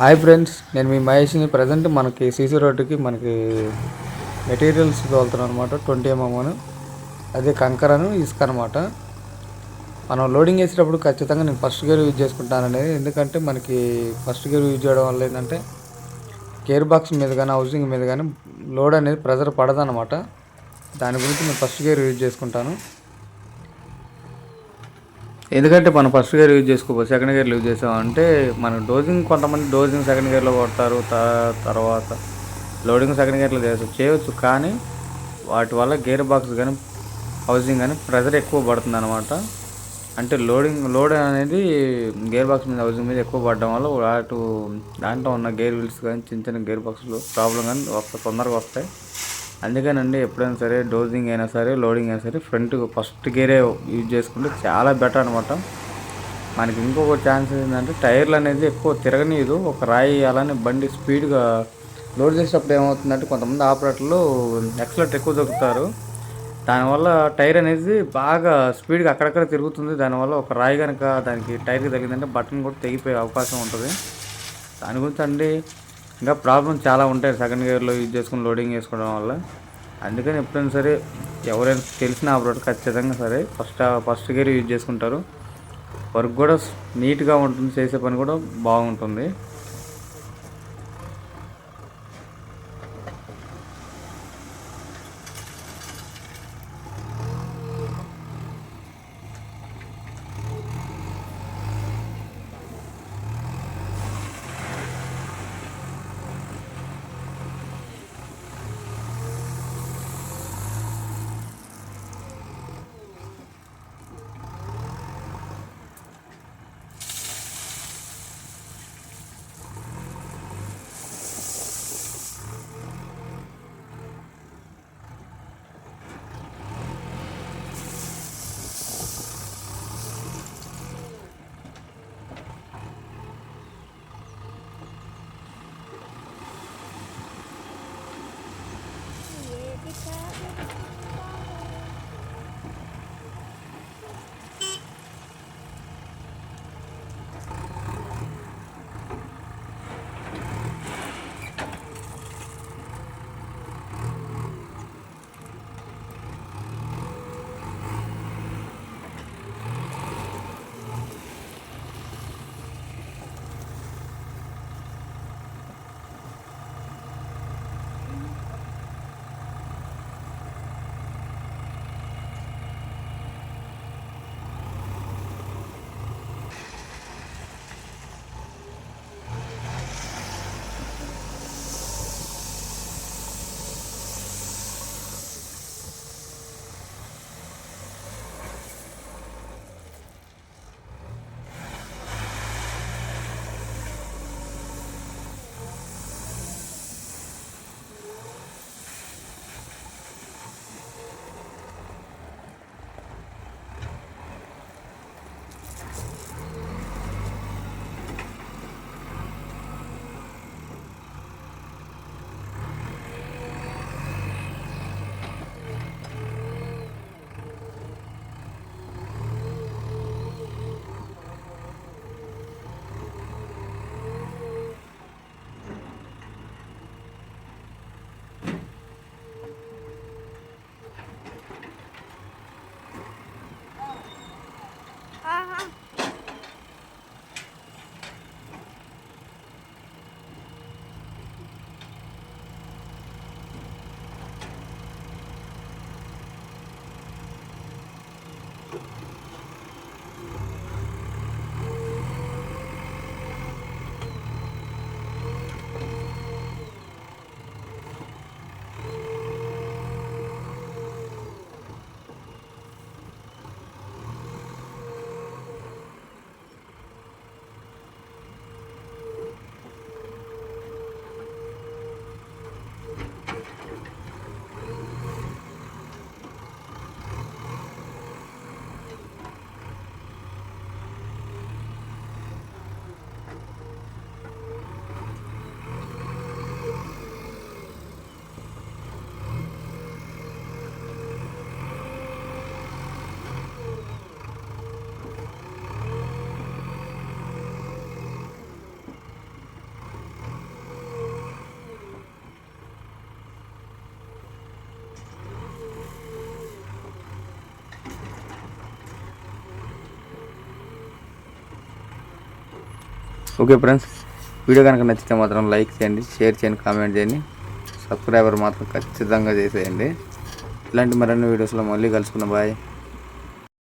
Hi friends నేను మీ మహేష్ని. Present మనకి CC రోడ్డుకి మనకి మెటీరియల్స్ తోలుతున్నాను అనమాట ట్వంటీ ఎంఎం అని అదే కంకరను ఇసుక అనమాట మనం లోడింగ్ వేసేటప్పుడు ఖచ్చితంగా నేను ఫస్ట్ గేర్ యూజ్ చేసుకుంటాను అనేది ఎందుకంటే మనకి ఫస్ట్ గేర్ యూజ్ చేయడం వల్ల ఏంటంటే గేర్ బాక్స్ మీద కానీ హౌసింగ్ మీద కానీ లోడ్ అనేది ప్రెజర్ పడదనమాట దాని గురించి నేను ఫస్ట్ గేర్ యూజ్ చేసుకుంటాను. ఎందుకంటే మనం ఫస్ట్ గేర్ యూజ్ చేసుకోవచ్చు సెకండ్ గేర్లు యూజ్ చేసామంటే మనం డోజింగ్ కొంతమంది డోజింగ్ సెకండ్ గేర్లో కొడతారు త- తర్వాత లోడింగ్ సెకండ్ గేర్లో చేసు చేయవచ్చు కానీ వాటి వల్ల గేర్ బాక్స్ కానీ హౌసింగ్ కానీ ప్రెజర్ ఎక్కువ పడుతుంది అనమాట అంటే లోడింగ్ లోడ్ అనేది గేర్ బాక్స్ మీద హౌసింగ్ మీద ఎక్కువ పడడం వల్ల వాటి దాంట్లో ఉన్న గేర్ వీల్స్ కానీ చిన్న చిన్న గేర్ బాక్స్లో ప్రాబ్లం కానీ వస్తాయి తొందరగా వస్తాయి. అందుకేనండి ఎప్పుడైనా సరే డోజింగ్ అయినా సరే లోడింగ్ అయినా సరే ఫ్రంట్ ఫస్ట్ గేరే యూజ్ చేసుకుంటే చాలా బెటర్ అనమాట మనకి ఇంకొక ఛాన్స్ ఏంటంటే టైర్లు అనేది ఎక్కువ తిరగనీయదు. ఒక రాయి అలానే బండి స్పీడ్గా లోడ్ చేసేటప్పుడు ఏమవుతుందంటే కొంతమంది ఆపరేటర్లు ఎక్సలెట్ ఎక్కువ దొరుకుతారు. దానివల్ల టైర్ అనేది బాగా స్పీడ్గా అక్కడక్కడ తిరుగుతుంది. దానివల్ల ఒక రాయి కనుక దానికి టైర్కి తగిలిందంటే బటన్ కూడా తెగిపోయే అవకాశం ఉంటుంది. దాని గురించి అండి ఇంకా ప్రాబ్లమ్స్ చాలా ఉంటాయి. సెకండ్ గేర్లో యూజ్ చేసుకుని లోడింగ్ చేసుకోవడం వల్ల. అందుకని ఎప్పుడైనా సరే ఎవరైనా తెలిసిన ఆపరేటర్ ఖచ్చితంగా సరే ఫస్ట్ ఫస్ట్ గేర్ యూజ్ చేసుకుంటారు. వర్క్ కూడా నీట్గా ఉంటుంది. చేసే పని కూడా బాగుంటుంది. that. ఓకే ఫ్రెండ్స్ వీడియో కనుక నచ్చితే మాత్రం లైక్ చేయండి షేర్ చేయండి కామెంట్ చేయండి. సబ్స్క్రైబర్ మాత్రం ఖచ్చితంగా చేసేయండి. ఇలాంటి మరిన్ని వీడియోస్లో మళ్ళీ కలుసుకున్న బాయ్.